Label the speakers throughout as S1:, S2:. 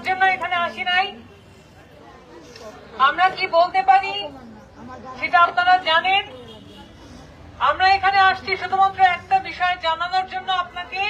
S1: করার জন্য এখানে আসি নাই। আমরা কি বলতে পারি? সেটা আপনারা জানেন। আমরা এখানে আসছি শুধুমাত্র একটা বিষয় জানানোর জন্য আপনাকে।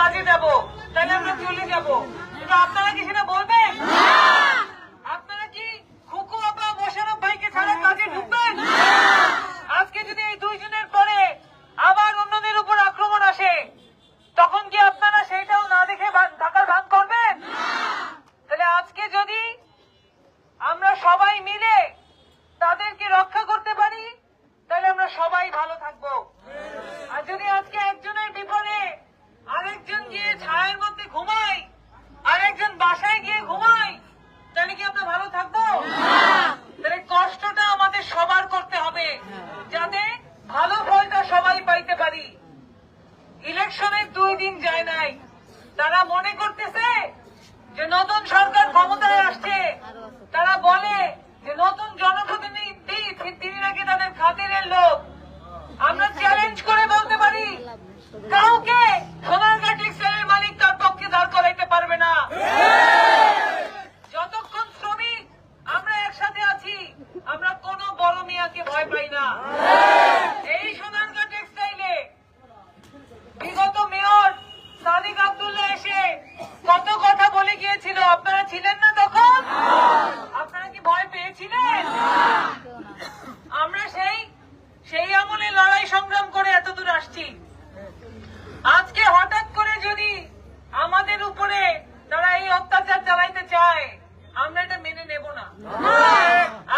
S1: কাজে যাব তাহলে আমরা চলে যাব। কিন্তু আপনারা কি সেটা বলবেন? পাইতে পারি। ইলেকশনের দুই দিন যায় নাই। তারা মনে করতেছে যে নতুন সরকার ক্ষমতায় আসছে। তারা বলে যে নতুন জনপ্রতিনিধি তিনি নাকি তাদের খাতিরের লোক। আমরা চ্যালেঞ্জ করে বলতে পারি, কাউকে সোনারগাঁ টেক্সটাইলের মালিক তার পক্ষে দাঁড় করাইতে পারবে না। যতক্ষণ শ্রমিক আমরা একসাথে আছি, আমরা কোনো বড় মিয়াকে ভয় পাই না। আপনারা ছিলেন না তখন? আপনারা কি ভয় পেয়েছিলেন? আমরা সেই সেই আমলে লড়াই সংগ্রাম করে এতদূর আসছি। আজকে হঠাৎ করে যদি আমাদের উপরে তারা এই অত্যাচার চালাইতে চায়, আমরা এটা মেনে নেব না।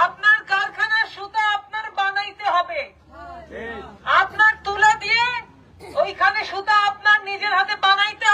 S1: আপনার কারখানার সুতা আপনার বানাইতে হবে। আপনার তুলা দিয়ে ওইখানে সুতা আপনার নিজের হাতে বানাইতে